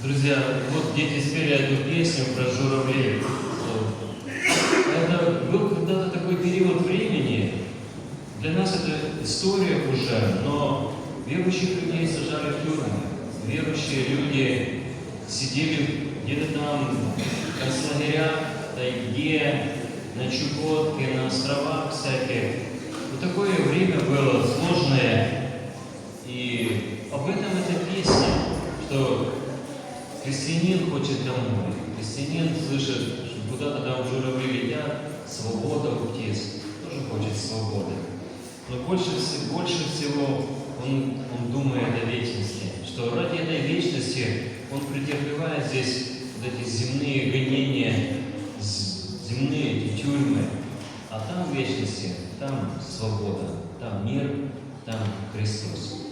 Друзья, вот дети спели эту песню про журавлей. Это был когда-то такой период времени. Для нас это история уже, но верующих людей сажали в тюрьмы. Верующие люди сидели где-то там в концлагерях, тайге, на Чукотке, на островах всяких. Вот такое время было сложное. И об этом эта песня, что Христианин хочет домой. Христианин слышит, что куда-то там журавли летят, свобода у птиц. Тоже хочет свободы. Но больше, больше всего он, он думает о вечности. Что ради этой вечности он претерпевает здесь вот эти земные гонения, земные эти тюрьмы. А там в вечности, там свобода, там мир, там Христос.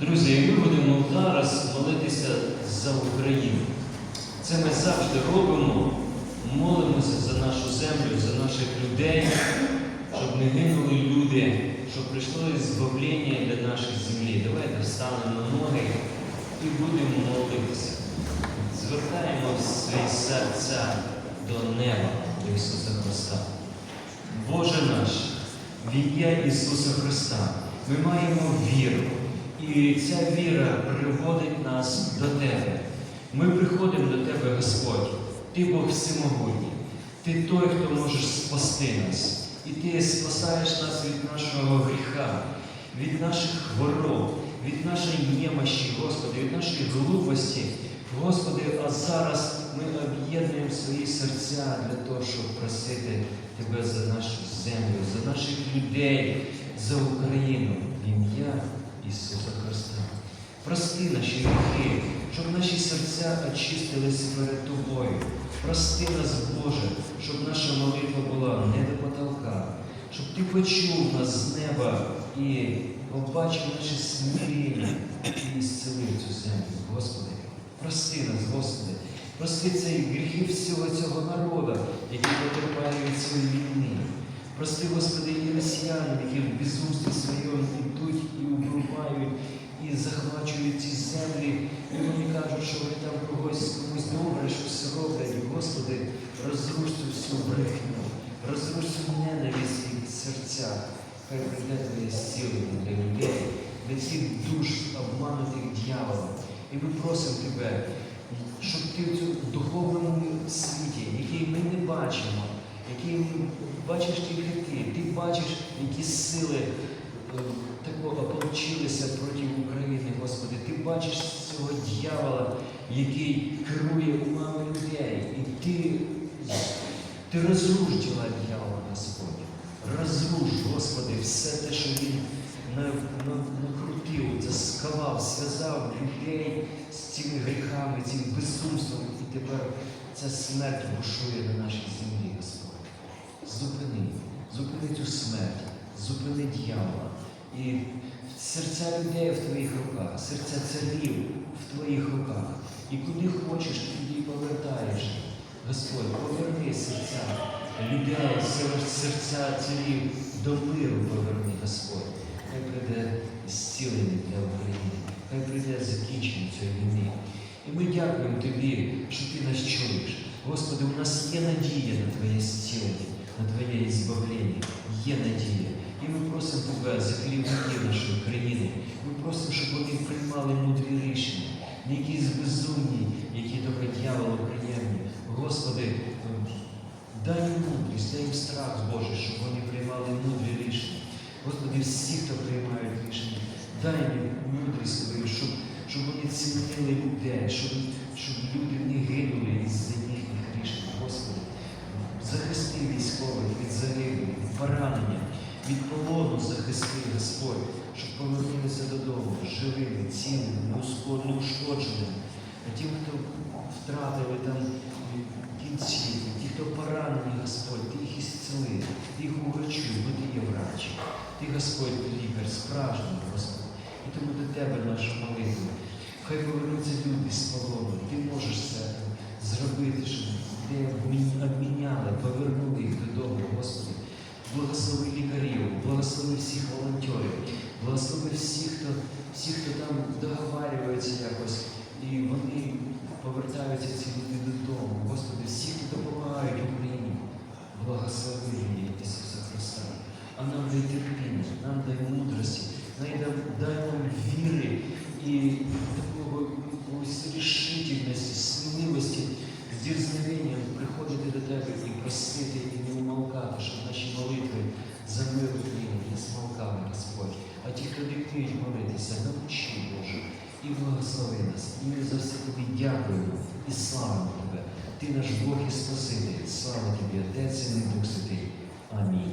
Друзі, ми будемо зараз молитися за Україну. Це ми завжди робимо, молимося за нашу землю, за наших людей, щоб не гинули люди, щоб прийшло збавлення для нашої землі. Давайте встанемо на ноги і будемо молитися. Звертаємо свої серця до неба, до Ісуса Христа. Боже наш, в Ісуса Христа, ми маємо віру, і ця віра приводить нас до Тебе. Ми приходимо до Тебе, Господь, Ти Бог всемогутній, Ти той, хто можеш спасти нас. І Ти спасаєш нас від нашого гріха, від наших хвороб, від нашої немощі, Господи, від нашої глупості. Господи, а зараз ми об'єднуємо свої серця для того, щоб просити Тебе за нашу землю, за наших людей, за Україну ім'я Ісуса Христа. Прости наші гріхи, щоб наші серця очистились перед Тобою. Прости нас, Боже, щоб наша молитва була не до потолка, щоб Ти почув нас з неба і побачив наші смиріння і зцілив цю землю, Господи. Прости нас, Господи. Прости ці гріхи всього цього народу, які потерпають від цієї війни. Прости, Господи, і росіян, які в безумстві своєму йдуть і убивають, і захвачують ці землі. І вони кажуть, що вони там когось комусь добре, щось роблять. Господи, розруш цю всю брехню, розруш цю ненависть в їх серцях. Хай прийде Твоє зцілення для людей, для цих душ обманутих дьяволом. І ми просимо Тебе, щоб Ти в цьому духовному світі, який ми не бачимо, який бачиш тільки ти, ти бачиш, які сили е, такого ополчилися проти України, Господи. Ти бачиш цього дьявола, який керує умами людей. І ти, ти розруш діла дьявола, Господь. Розруш, Господи, все те, що він на- на- накрутив, засковав, зв'язав людей з цими гріхами, цим безумством. І тепер ця смерть бушує на нашій землі, Господь. Зупини, зупини цю смерть, зупини дьявола. І серця людей в твоїх руках, серця царів в твоїх руках. І куди хочеш, туди повертаєш. Господь, поверни серця людей, серця царів до миру поверни, Господь. Хай прийде зцілення для України, хай прийде закінчення цієї війни. І ми дякуємо Тобі, що Ти нас чуєш. Господи, у нас є надія на Твоє зцілення, на Твоє збавлення. Є надія. І ми просимо Тебе за керівників нашої країни. Ми просимо, щоб вони приймали мудрі рішення, не якісь безумні, які тільки дьяволу приємні. Господи, е, дай їм мудрість, дай їм страх Божий, щоб вони приймали мудрі рішення. Господи, всі, хто приймають рішення, дай їм мудрість Твою, щоб, щоб вони цінили людей, щоб, щоб люди не гинули із-за їхніх рішень. Господи, військових від загибелі, від поранення, від полону захисти, Господь, щоб повернулися додому живими, цілими, неушко- неушкодженими. А ті, хто втратили там кінцівки, ті, хто поранені, Господь, ти їх ісцели, ти їх уврачуй, бо ти є врач. Ти, Господь, лікар, справжній, Господь. І тому до Тебе наша молитва. Хай повернуться люди з полону. Ти можеш це того, Господи. Благослови лікарів, благослови всіх волонтерів, благослови всіх, хто всіх, хто там договарюється якось, і вони повертаються ці люди додому. Господи, всі, хто допомагають Україні, благослови її, Ісуса Христа. А нам дай терпіння, нам дай мудрості, дай нам віри і такого рішительності, сміливості, з дізнавінням. нас. І ми за все тобі дякуємо і слава тебе. Ти наш Бог і Спаситель. Слава тобі, Отець і Дух Святий. Амінь.